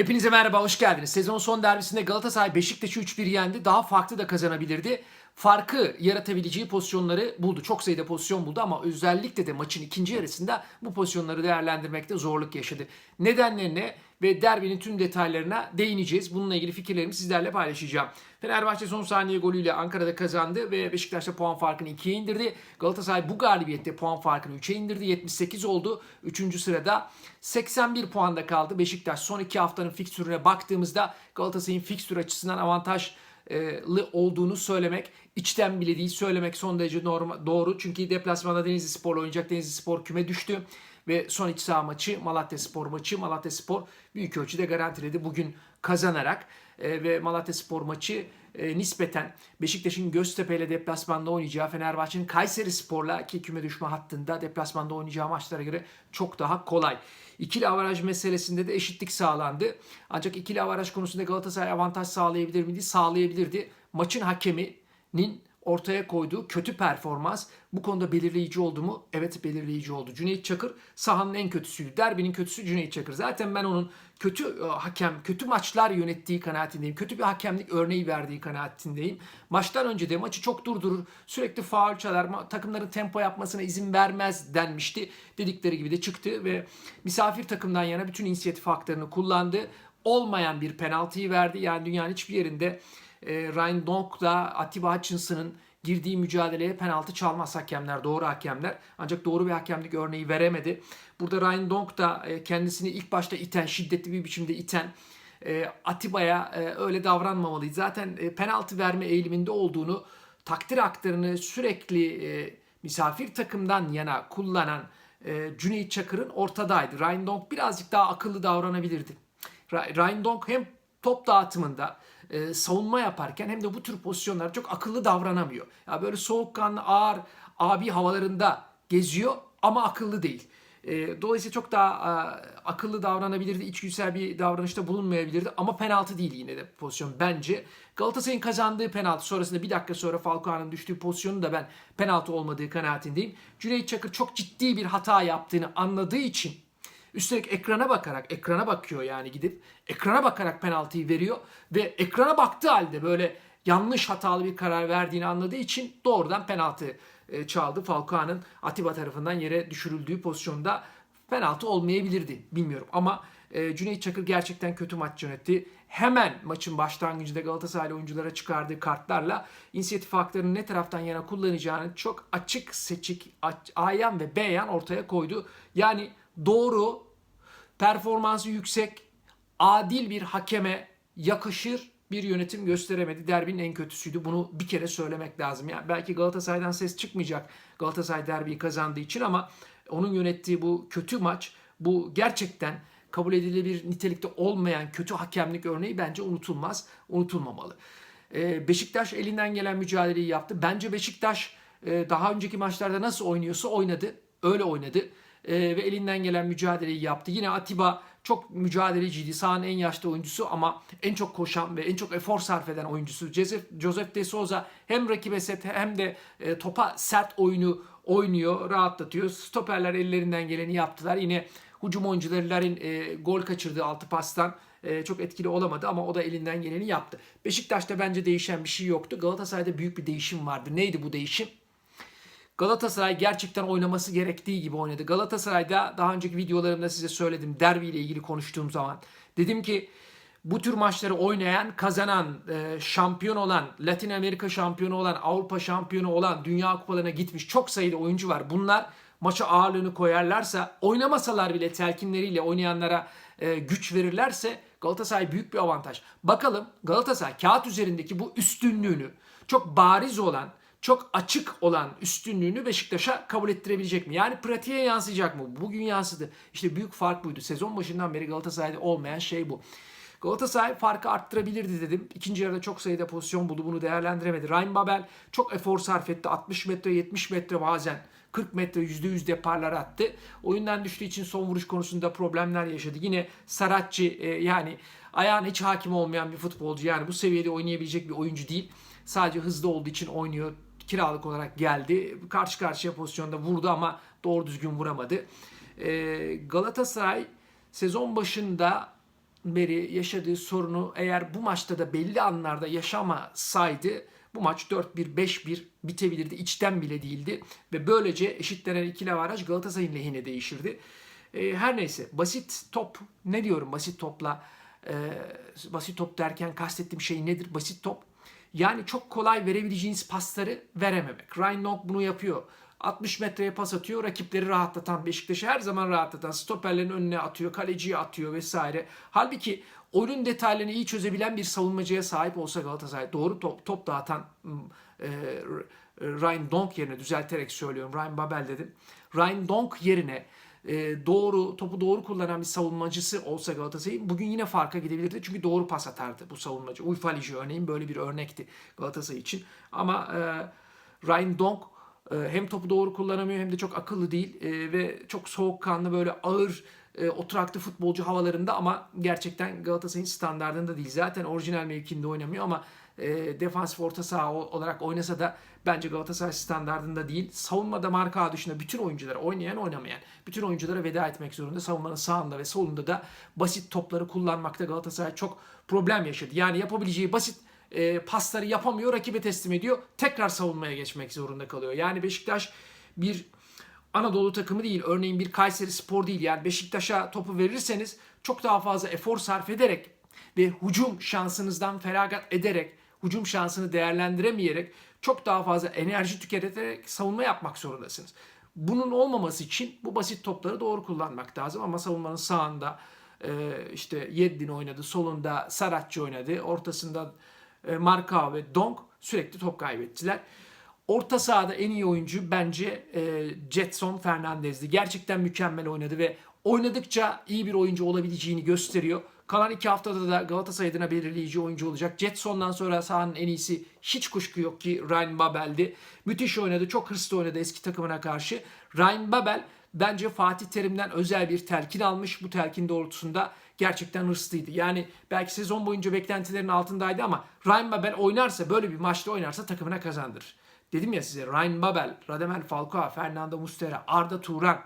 Hepinize merhaba, hoş geldiniz. Sezon son derbisinde Galatasaray Beşiktaş'ı 3-1 yendi. Daha farklı da kazanabilirdi. Farkı yaratabileceği pozisyonları buldu. Çok sayıda pozisyon buldu ama özellikle de maçın ikinci yarısında bu pozisyonları değerlendirmekte zorluk yaşadı. Nedenlerine ve derbinin tüm detaylarına değineceğiz. Bununla ilgili fikirlerimi sizlerle paylaşacağım. Fenerbahçe son saniye golüyle Ankara'da kazandı ve Beşiktaş'ta puan farkını 2'ye indirdi. Galatasaray bu galibiyette puan farkını 3'e indirdi. 78 oldu. 3. sırada 81 puanda kaldı. Beşiktaş son 2 haftanın fikstürüne baktığımızda Galatasaray'ın fikstür açısından avantaj olduğunu söylemek içten bile değil söylemek son derece normal, doğru. Çünkü deplasmanda Denizli Spor'la oynayacak Denizli Spor küme düştü. Ve son iç saha maçı Malatya Spor maçı Malatya Spor büyük ölçüde garantiledi bugün kazanarak e, ve Malatya Spor maçı e, nispeten Beşiktaş'ın Göztepe ile deplasmanda oynayacağı Fenerbahçe'nin Kayseri Spor'la ki küme düşme hattında deplasmanda oynayacağı maçlara göre çok daha kolay. İkili avaraj meselesinde de eşitlik sağlandı. Ancak ikili avaraj konusunda Galatasaray avantaj sağlayabilir miydi? Sağlayabilirdi. Maçın hakeminin ortaya koyduğu kötü performans bu konuda belirleyici oldu mu? Evet belirleyici oldu. Cüneyt Çakır sahanın en kötüsüydü. Derbinin kötüsü Cüneyt Çakır. Zaten ben onun kötü e, hakem, kötü maçlar yönettiği kanaatindeyim. Kötü bir hakemlik örneği verdiği kanaatindeyim. Maçtan önce de maçı çok durdurur. Sürekli faul çalar. Takımların tempo yapmasına izin vermez denmişti. Dedikleri gibi de çıktı ve misafir takımdan yana bütün inisiyatif haklarını kullandı. Olmayan bir penaltıyı verdi. Yani dünyanın hiçbir yerinde e, Ryan Donk'la Atiba Hutchinson'ın girdiği mücadeleye penaltı çalmaz hakemler, doğru hakemler. Ancak doğru bir hakemlik örneği veremedi. Burada Ryan Donk da e, kendisini ilk başta iten, şiddetli bir biçimde iten e, Atiba'ya e, öyle davranmamalıydı. Zaten e, penaltı verme eğiliminde olduğunu, takdir haklarını sürekli e, misafir takımdan yana kullanan e, Cüneyt Çakır'ın ortadaydı. Ryan Donk birazcık daha akıllı davranabilirdi. Ryan Donk hem top dağıtımında e, savunma yaparken hem de bu tür pozisyonlarda çok akıllı davranamıyor. Ya böyle soğukkanlı, ağır, abi havalarında geziyor ama akıllı değil. E, dolayısıyla çok daha e, akıllı davranabilirdi, içgüdüsel bir davranışta bulunmayabilirdi ama penaltı değil yine de pozisyon bence. Galatasaray'ın kazandığı penaltı sonrasında bir dakika sonra Falcao'nun düştüğü pozisyonu da ben penaltı olmadığı kanaatindeyim. Cüneyt Çakır çok ciddi bir hata yaptığını anladığı için Üstelik ekrana bakarak, ekrana bakıyor yani gidip ekrana bakarak penaltıyı veriyor ve ekrana baktığı halde böyle yanlış hatalı bir karar verdiğini anladığı için doğrudan penaltı e, çaldı. Falcao'nun Atiba tarafından yere düşürüldüğü pozisyonda penaltı olmayabilirdi bilmiyorum ama e, Cüneyt Çakır gerçekten kötü maç yönetti. Hemen maçın başlangıcında Galatasaray oyunculara çıkardığı kartlarla inisiyatif haklarını ne taraftan yana kullanacağını çok açık seçik, ayan ve beyan ortaya koydu. Yani doğru, performansı yüksek, adil bir hakeme yakışır bir yönetim gösteremedi. Derbinin en kötüsüydü. Bunu bir kere söylemek lazım. Yani belki Galatasaray'dan ses çıkmayacak Galatasaray derbiyi kazandığı için ama onun yönettiği bu kötü maç, bu gerçekten kabul edilebilir nitelikte olmayan kötü hakemlik örneği bence unutulmaz, unutulmamalı. Ee, Beşiktaş elinden gelen mücadeleyi yaptı. Bence Beşiktaş e, daha önceki maçlarda nasıl oynuyorsa oynadı. Öyle oynadı e, ve elinden gelen mücadeleyi yaptı. Yine Atiba çok mücadeleciydi. Sahanın en yaşlı oyuncusu ama en çok koşan ve en çok efor sarf eden oyuncusu. Joseph De Souza hem rakibe set hem de e, topa sert oyunu oynuyor, rahatlatıyor. Stoperler ellerinden geleni yaptılar. Yine hücum oyuncularının e, gol kaçırdığı altı pastan e, çok etkili olamadı ama o da elinden geleni yaptı. Beşiktaş'ta bence değişen bir şey yoktu. Galatasaray'da büyük bir değişim vardı. Neydi bu değişim? Galatasaray gerçekten oynaması gerektiği gibi oynadı. Galatasaray'da daha önceki videolarımda size söyledim derbi ile ilgili konuştuğum zaman. Dedim ki bu tür maçları oynayan, kazanan, e, şampiyon olan, Latin Amerika şampiyonu olan, Avrupa şampiyonu olan, Dünya Kupalarına gitmiş çok sayıda oyuncu var. Bunlar maça ağırlığını koyarlarsa, oynamasalar bile telkinleriyle oynayanlara e, güç verirlerse Galatasaray büyük bir avantaj. Bakalım Galatasaray kağıt üzerindeki bu üstünlüğünü çok bariz olan, çok açık olan üstünlüğünü Beşiktaş'a kabul ettirebilecek mi? Yani pratiğe yansıyacak mı? Bugün yansıdı. İşte büyük fark buydu. Sezon başından beri Galatasaray'da olmayan şey bu. Galatasaray farkı arttırabilirdi dedim. İkinci yarıda çok sayıda pozisyon buldu. Bunu değerlendiremedi. Ryan Babel çok efor sarf etti. 60 metre, 70 metre bazen 40 metre %100 deparlar attı. Oyundan düştüğü için son vuruş konusunda problemler yaşadı. Yine Saratçı e, yani ayağına hiç hakim olmayan bir futbolcu. Yani bu seviyede oynayabilecek bir oyuncu değil. Sadece hızlı olduğu için oynuyor kiralık olarak geldi. Karşı karşıya pozisyonda vurdu ama doğru düzgün vuramadı. Ee, Galatasaray sezon başında beri yaşadığı sorunu eğer bu maçta da belli anlarda yaşamasaydı bu maç 4-1, 5-1 bitebilirdi. İçten bile değildi. Ve böylece eşitlenen ikili avaraj Galatasaray'ın lehine değişirdi. E, her neyse basit top ne diyorum basit topla e, basit top derken kastettiğim şey nedir? Basit top yani çok kolay verebileceğiniz pasları verememek. Ryan Long bunu yapıyor. 60 metreye pas atıyor. Rakipleri rahatlatan Beşiktaş'ı her zaman rahatlatan stoperlerin önüne atıyor. Kaleciye atıyor vesaire. Halbuki oyunun detaylarını iyi çözebilen bir savunmacıya sahip olsa Galatasaray doğru top, top dağıtan e, Ryan Donk yerine düzelterek söylüyorum. Ryan Babel dedim. Ryan Donk yerine e, doğru topu doğru kullanan bir savunmacısı olsa Galatasaray'ın bugün yine farka gidebilirdi. Çünkü doğru pas atardı bu savunmacı. Uyfalici örneğin böyle bir örnekti Galatasaray için. Ama e, Ryan Donk hem topu doğru kullanamıyor hem de çok akıllı değil e, ve çok soğukkanlı böyle ağır e, oturaklı futbolcu havalarında ama gerçekten Galatasaray'ın standartında değil. Zaten orijinal mevkinde oynamıyor ama e, defansif orta saha olarak oynasa da bence Galatasaray standartında değil. Savunmada marka dışında bütün oyunculara oynayan oynamayan bütün oyunculara veda etmek zorunda. Savunmanın sağında ve solunda da basit topları kullanmakta Galatasaray çok problem yaşadı. Yani yapabileceği basit e, pasları yapamıyor, rakibe teslim ediyor. Tekrar savunmaya geçmek zorunda kalıyor. Yani Beşiktaş bir Anadolu takımı değil. Örneğin bir Kayseri Spor değil. Yani Beşiktaş'a topu verirseniz çok daha fazla efor sarf ederek ve hücum şansınızdan feragat ederek, hücum şansını değerlendiremeyerek çok daha fazla enerji tüketerek savunma yapmak zorundasınız. Bunun olmaması için bu basit topları doğru kullanmak lazım ama savunmanın sağında işte Yeddin oynadı, solunda Saratçı oynadı, ortasında Marka ve Dong sürekli top kaybettiler. Orta sahada en iyi oyuncu bence e, Jetson Fernandez'di. Gerçekten mükemmel oynadı ve oynadıkça iyi bir oyuncu olabileceğini gösteriyor. Kalan iki haftada da Galatasaray adına belirleyici oyuncu olacak. Jetson'dan sonra sahanın en iyisi hiç kuşku yok ki Ryan Babel'di. Müthiş oynadı, çok hırslı oynadı eski takımına karşı. Ryan Babel bence Fatih Terim'den özel bir telkin almış. Bu telkin doğrultusunda gerçekten hırslıydı. Yani belki sezon boyunca beklentilerin altındaydı ama Ryan Babel oynarsa, böyle bir maçta oynarsa takımına kazandırır. Dedim ya size Ryan Babel, Radamel Falcao, Fernando Mustera, Arda Turan.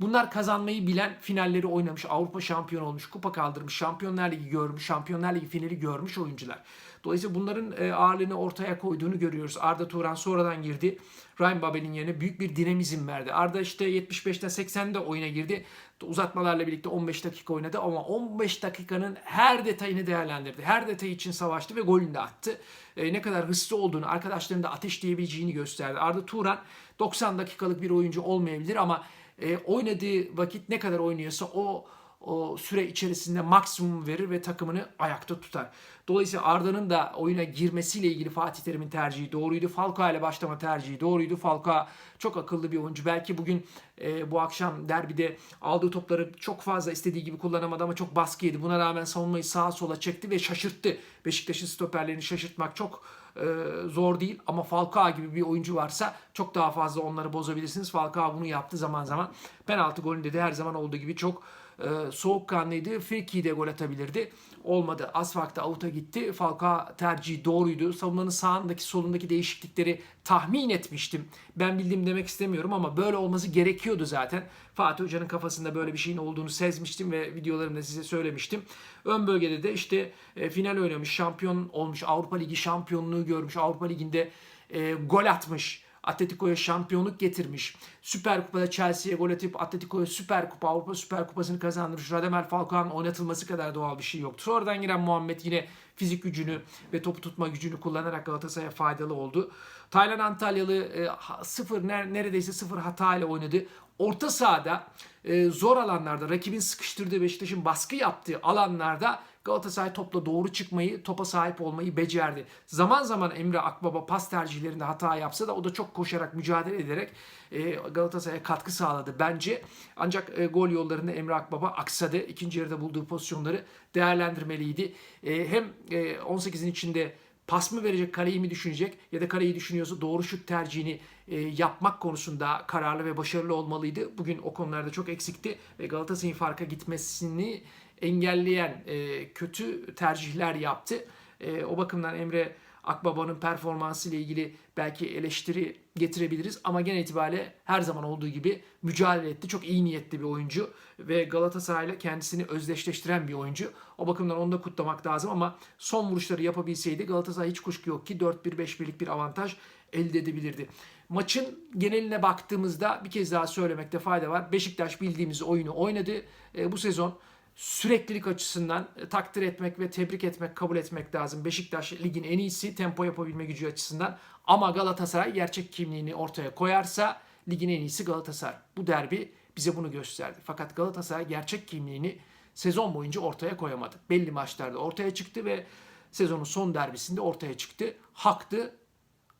Bunlar kazanmayı bilen finalleri oynamış, Avrupa şampiyonu olmuş, kupa kaldırmış, Şampiyonlar Ligi görmüş, Şampiyonlar Ligi finali görmüş oyuncular. Dolayısıyla bunların e, ağırlığını ortaya koyduğunu görüyoruz. Arda Turan sonradan girdi. Ryan Babel'in yerine büyük bir dinamizm verdi. Arda işte 75'ten 80'de oyuna girdi. Uzatmalarla birlikte 15 dakika oynadı ama 15 dakikanın her detayını değerlendirdi. Her detay için savaştı ve golünü de attı. E, ne kadar hırslı olduğunu, arkadaşlarının da ateşleyebileceğini gösterdi. Arda Turan 90 dakikalık bir oyuncu olmayabilir ama e, oynadığı vakit ne kadar oynuyorsa o o süre içerisinde maksimum verir ve takımını ayakta tutar. Dolayısıyla Arda'nın da oyuna girmesiyle ilgili Fatih Terim'in tercihi doğruydu. Falcao ile başlama tercihi doğruydu. Falcao çok akıllı bir oyuncu. Belki bugün e, bu akşam derbide aldığı topları çok fazla istediği gibi kullanamadı ama çok baskı yedi. Buna rağmen savunmayı sağa sola çekti ve şaşırttı. Beşiktaş'ın stoperlerini şaşırtmak çok e, zor değil ama Falcao gibi bir oyuncu varsa çok daha fazla onları bozabilirsiniz. Falcao bunu yaptı zaman zaman. Penaltı golünde de her zaman olduğu gibi çok e, soğukkanlıydı. Fekir de gol atabilirdi. Olmadı. Asfak'ta avuta gitti. Falcao tercihi doğruydu. Savunmanın sağındaki solundaki değişiklikleri tahmin etmiştim. Ben bildim demek istemiyorum ama böyle olması gerekiyordu zaten. Fatih Hoca'nın kafasında böyle bir şeyin olduğunu sezmiştim ve videolarımda size söylemiştim. Ön bölgede de işte e, final oynamış, şampiyon olmuş, Avrupa Ligi şampiyonluğu görmüş, Avrupa Ligi'nde e, gol atmış Atletico'ya şampiyonluk getirmiş. Süper Kupa'da Chelsea'ye gol atıp Atletico'ya Süper Kupa, Avrupa Süper Kupası'nı kazandırmış. Radamel Falcao'nun oynatılması kadar doğal bir şey yoktu. Sonradan giren Muhammed yine fizik gücünü ve topu tutma gücünü kullanarak Galatasaray'a faydalı oldu. Taylan Antalyalı e, sıfır neredeyse sıfır hata ile oynadı. Orta sahada e, zor alanlarda rakibin sıkıştırdığı Beşiktaş'ın baskı yaptığı alanlarda Galatasaray topla doğru çıkmayı, topa sahip olmayı becerdi. Zaman zaman Emre Akbaba pas tercihlerinde hata yapsa da o da çok koşarak, mücadele ederek e, Galatasaray'a katkı sağladı bence. Ancak e, gol yollarında Emre Akbaba aksadı. İkinci yarıda bulduğu pozisyonları değerlendirmeliydi. E, hem 18'in içinde pas mı verecek, kaleyi mi düşünecek ya da kaleyi düşünüyorsa doğru şut tercihini e, yapmak konusunda kararlı ve başarılı olmalıydı. Bugün o konularda çok eksikti ve Galatasaray'ın farka gitmesini engelleyen e, kötü tercihler yaptı. E, o bakımdan Emre Akbaba'nın performansı ile ilgili belki eleştiri getirebiliriz ama genel itibariyle her zaman olduğu gibi mücadele etti. Çok iyi niyetli bir oyuncu ve Galatasaray'la kendisini özdeşleştiren bir oyuncu. O bakımdan onu da kutlamak lazım ama son vuruşları yapabilseydi Galatasaray hiç kuşku yok ki 4-1-5-1'lik bir avantaj elde edebilirdi. Maçın geneline baktığımızda bir kez daha söylemekte fayda var. Beşiktaş bildiğimiz oyunu oynadı. E, bu sezon süreklilik açısından e, takdir etmek ve tebrik etmek, kabul etmek lazım. Beşiktaş ligin en iyisi tempo yapabilme gücü açısından. Ama Galatasaray gerçek kimliğini ortaya koyarsa ligin en iyisi Galatasaray. Bu derbi bize bunu gösterdi. Fakat Galatasaray gerçek kimliğini sezon boyunca ortaya koyamadı. Belli maçlarda ortaya çıktı ve sezonun son derbisinde ortaya çıktı. Haktı,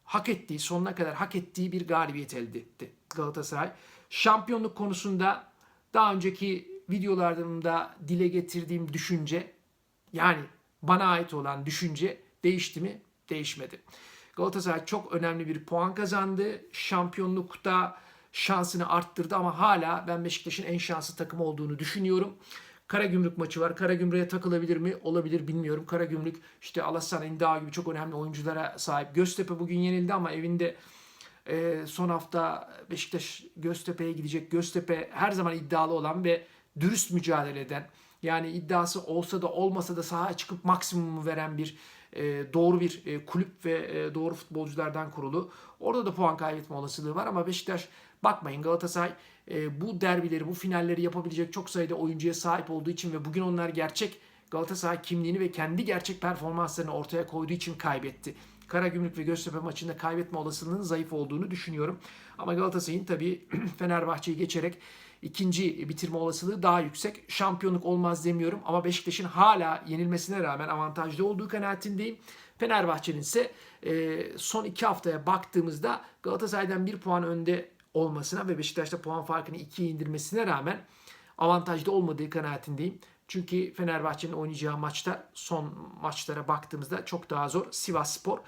hak ettiği, sonuna kadar hak ettiği bir galibiyet elde etti Galatasaray. Şampiyonluk konusunda daha önceki videolarımda dile getirdiğim düşünce yani bana ait olan düşünce değişti mi? Değişmedi. Galatasaray çok önemli bir puan kazandı. Şampiyonlukta şansını arttırdı ama hala ben Beşiktaş'ın en şanslı takım olduğunu düşünüyorum. Karagümrük maçı var. Karagümrük'e takılabilir mi? Olabilir bilmiyorum. Karagümrük işte Alassan Endağ gibi çok önemli oyunculara sahip. Göztepe bugün yenildi ama evinde e, son hafta Beşiktaş Göztepe'ye gidecek. Göztepe her zaman iddialı olan ve dürüst mücadele eden yani iddiası olsa da olmasa da sahaya çıkıp maksimumu veren bir e, doğru bir e, kulüp ve e, doğru futbolculardan kurulu. Orada da puan kaybetme olasılığı var ama Beşiktaş bakmayın Galatasaray bu derbileri, bu finalleri yapabilecek çok sayıda oyuncuya sahip olduğu için ve bugün onlar gerçek Galatasaray kimliğini ve kendi gerçek performanslarını ortaya koyduğu için kaybetti. Karagümrük ve Göztepe maçında kaybetme olasılığının zayıf olduğunu düşünüyorum. Ama Galatasaray'ın tabii Fenerbahçe'yi geçerek ikinci bitirme olasılığı daha yüksek. Şampiyonluk olmaz demiyorum ama Beşiktaş'ın hala yenilmesine rağmen avantajlı olduğu kanaatindeyim. Fenerbahçe'nin ise e, son iki haftaya baktığımızda Galatasaray'dan bir puan önde olmasına ve Beşiktaş'ta puan farkını ikiye indirmesine rağmen avantajlı olmadığı kanaatindeyim. Çünkü Fenerbahçe'nin oynayacağı maçta son maçlara baktığımızda çok daha zor. Sivas Spor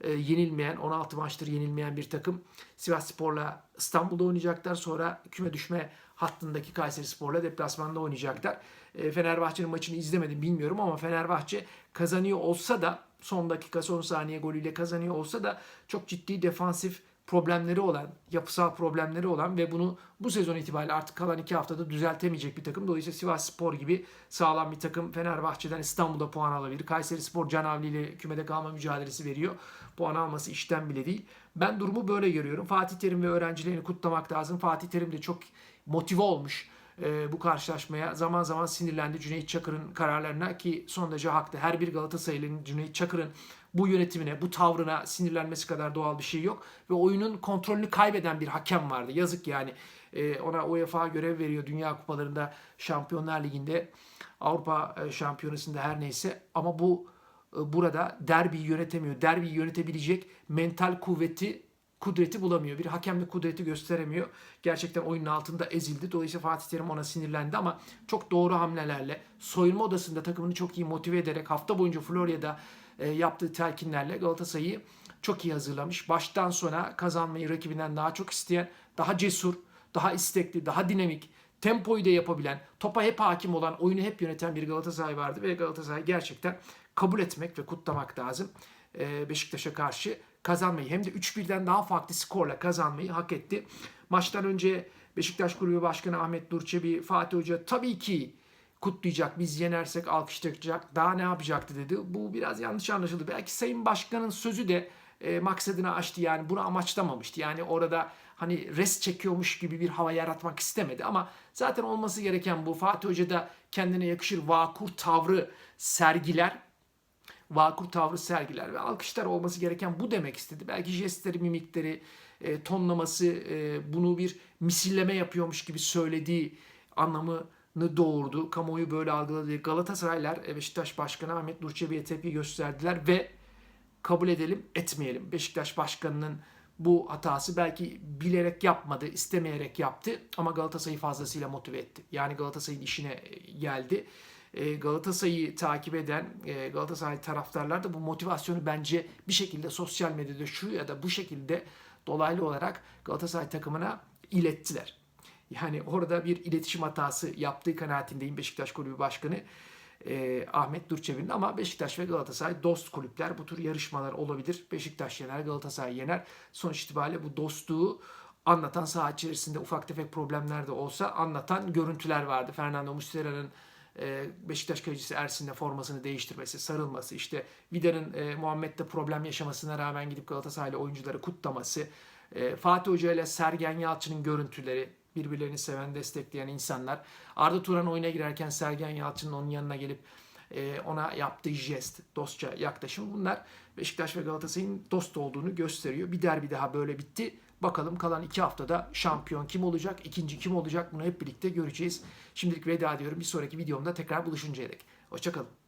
e, yenilmeyen, 16 maçtır yenilmeyen bir takım. Sivas Spor'la İstanbul'da oynayacaklar. Sonra küme düşme hattındaki Kayseri Spor'la deplasmanda oynayacaklar. E, Fenerbahçe'nin maçını izlemedim bilmiyorum ama Fenerbahçe kazanıyor olsa da son dakika son saniye golüyle kazanıyor olsa da çok ciddi defansif problemleri olan, yapısal problemleri olan ve bunu bu sezon itibariyle artık kalan iki haftada düzeltemeyecek bir takım. Dolayısıyla Sivas Spor gibi sağlam bir takım Fenerbahçe'den İstanbul'da puan alabilir. Kayseri Spor Canavli ile kümede kalma mücadelesi veriyor. Puan alması işten bile değil. Ben durumu böyle görüyorum. Fatih Terim ve öğrencilerini kutlamak lazım. Fatih Terim de çok motive olmuş e, bu karşılaşmaya. Zaman zaman sinirlendi Cüneyt Çakır'ın kararlarına ki son derece haklı. Her bir Galatasaraylı'nın Cüneyt Çakır'ın bu yönetimine, bu tavrına sinirlenmesi kadar doğal bir şey yok. Ve oyunun kontrolünü kaybeden bir hakem vardı. Yazık yani. E, ona UEFA görev veriyor Dünya Kupalarında, Şampiyonlar Ligi'nde, Avrupa e, Şampiyonası'nda her neyse. Ama bu e, burada derbiyi yönetemiyor. Derbiyi yönetebilecek mental kuvveti kudreti bulamıyor. Bir hakemlik kudreti gösteremiyor. Gerçekten oyunun altında ezildi. Dolayısıyla Fatih Terim ona sinirlendi ama çok doğru hamlelerle, soyunma odasında takımını çok iyi motive ederek hafta boyunca Florya'da e, yaptığı telkinlerle Galatasaray'ı çok iyi hazırlamış. Baştan sona kazanmayı rakibinden daha çok isteyen, daha cesur, daha istekli, daha dinamik, tempoyu da yapabilen, topa hep hakim olan, oyunu hep yöneten bir Galatasaray vardı ve Galatasaray gerçekten kabul etmek ve kutlamak lazım. E, Beşiktaş'a karşı kazanmayı hem de 3-1'den daha farklı skorla kazanmayı hak etti. Maçtan önce Beşiktaş Kulübü Başkanı Ahmet Durçebi, Fatih Hoca tabii ki kutlayacak, biz yenersek alkışlayacak, daha ne yapacaktı dedi. Bu biraz yanlış anlaşıldı. Belki Sayın Başkan'ın sözü de e, maksadını aştı yani bunu amaçlamamıştı. Yani orada hani res çekiyormuş gibi bir hava yaratmak istemedi ama zaten olması gereken bu. Fatih Hoca da kendine yakışır vakur tavrı sergiler vakur tavrı sergiler ve alkışlar olması gereken bu demek istedi. Belki jestleri, mimikleri, e, tonlaması e, bunu bir misilleme yapıyormuş gibi söylediği anlamını doğurdu. Kamuoyu böyle algıladı. Galatasaraylar e, Beşiktaş Başkanı Ahmet Nur Çebi'ye tepki gösterdiler ve kabul edelim etmeyelim. Beşiktaş Başkanı'nın bu hatası belki bilerek yapmadı, istemeyerek yaptı ama Galatasaray'ı fazlasıyla motive etti. Yani Galatasaray'ın işine geldi. E, Galatasaray'ı takip eden e, Galatasaray taraftarlar da bu motivasyonu bence bir şekilde sosyal medyada şu ya da bu şekilde dolaylı olarak Galatasaray takımına ilettiler. Yani orada bir iletişim hatası yaptığı kanaatindeyim Beşiktaş Kulübü Başkanı. e, Ahmet Durçevi'nin ama Beşiktaş ve Galatasaray dost kulüpler. Bu tür yarışmalar olabilir. Beşiktaş yener, Galatasaray yener. Sonuç itibariyle bu dostluğu anlatan saha içerisinde ufak tefek problemler de olsa anlatan görüntüler vardı. Fernando Muslera'nın Beşiktaş kalecisi Ersin'le formasını değiştirmesi, sarılması, işte Vida'nın e, Muhammed'de problem yaşamasına rağmen gidip Galatasaraylı oyuncuları kutlaması, e, Fatih Hoca ile Sergen Yalçın'ın görüntüleri, birbirlerini seven, destekleyen insanlar. Arda Turan oyuna girerken Sergen Yalçın'ın onun yanına gelip e, ona yaptığı jest, dostça yaklaşım bunlar Beşiktaş ve Galatasaray'ın dost olduğunu gösteriyor. Bir derbi daha böyle bitti. Bakalım kalan iki haftada şampiyon kim olacak, ikinci kim olacak bunu hep birlikte göreceğiz. Şimdilik veda ediyorum. Bir sonraki videomda tekrar buluşuncaya dek. Hoşçakalın.